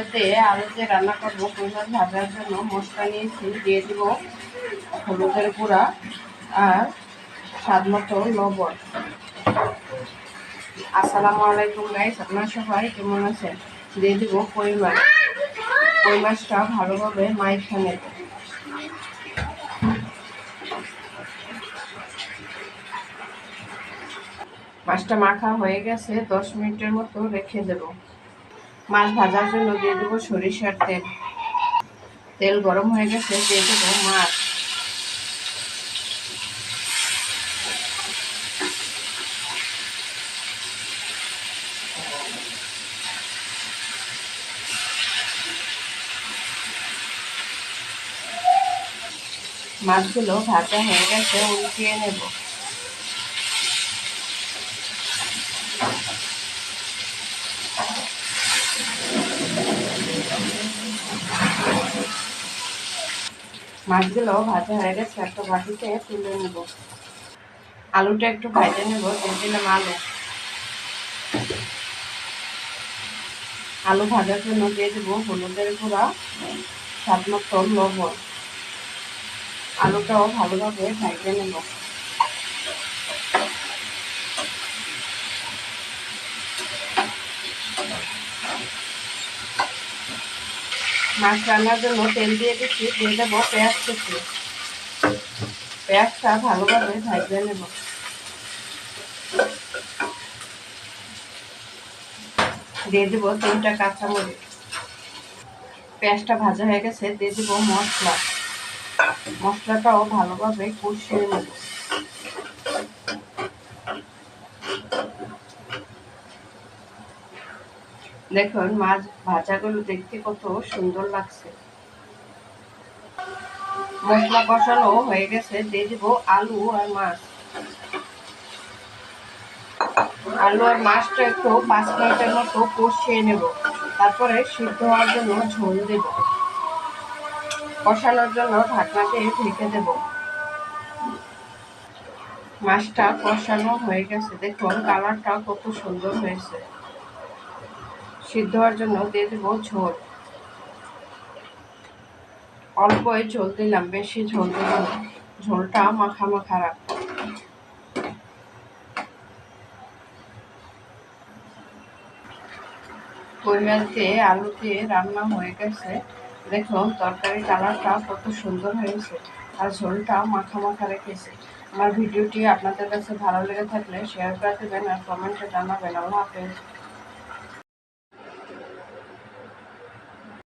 এতে আলুতে রান্না করব কই মাছ ভাজার জন্য মশলা নিয়েছি, দিয়ে দিব হলুদের গুঁড়া আর স্বাদ মতো লবণ। আসসালামু আলাইকুম গাইস আপনার সবাই কেমন আছেন? দিয়ে দিব কই মাছ কই মাছটা ভালোভাবে মাইখা নেব। মাছটা মাখা হয়ে গেছে, দশ মিনিটের মতো রেখে দেব। মাছ ভাজার জন্য দিয়ে দেবো সরিষার তেল। তেল গরম হয়ে গেছে, দিয়ে দেবো মাছ। মাছগুলো ভাজা হয়ে গেছে, উল্টিয়ে নেব। মাছগুলো ভাজা হয়ে গেছে, একটা বাটিতে তুলে নেব। আলুটা একটু ভাজে নেব, দিয়ে দিলাম আলু। আলু ভাজার জন্য দিয়ে দেবো হলুদের গুঁড়া, স্বাদ মতো লবণ। আলুটাও ভালোভাবে ভাজিয়ে নেব। মাছ রান্নার জন্য তেল দিয়ে দিচ্ছি, দিয়ে দেবো পেঁয়াজ কুচি। পেঁয়াজটা ভালোভাবে ভাজে নেব। দিয়ে দেবো তিনটা কাঁচামরিচ। পেঁয়াজটা ভাজা হয়ে গেছে, দিয়ে দেবো মশলা। মশলাটাও ভালোভাবে কষিয়ে নেব। দেখুন, মাছ ভাজাগুলো দেখতে কত সুন্দর লাগছে। মশলা কষানো হয়ে গেছে, দিয়ে দিব আলু আর মাছ। আলু আর মাছটা একটু পাঁচ মিনিটের মতো কষিয়ে নেব। তারপরে সিদ্ধ হওয়ার জন্য ঝোল দেব। কষানোর জন্য ঢাকনা দিয়ে ঢেকে দেব। মাছটা কষানো হয়ে গেছে। দেখুন কালারটা কত সুন্দর হয়েছে। সিদ্ধ হওয়ার জন্য দিয়ে দেবো ঝোল। অল্পই ঝোল দিলাম, বেশি ঝোল দিলাম ঝোলটা মাখা মাখা রাখব কই আলু দিয়ে রান্না হয়ে গেছে। দেখুন, তরকারি কালারটা কত সুন্দর হয়েছে আর ঝোলটা মাখা মাখা রেখেছে। আমার ভিডিওটি আপনাদের কাছে ভালো লেগে থাকলে শেয়ার করে দেবেন আর কমেন্টে জানাবেন। আল্লাহ হাফেজ।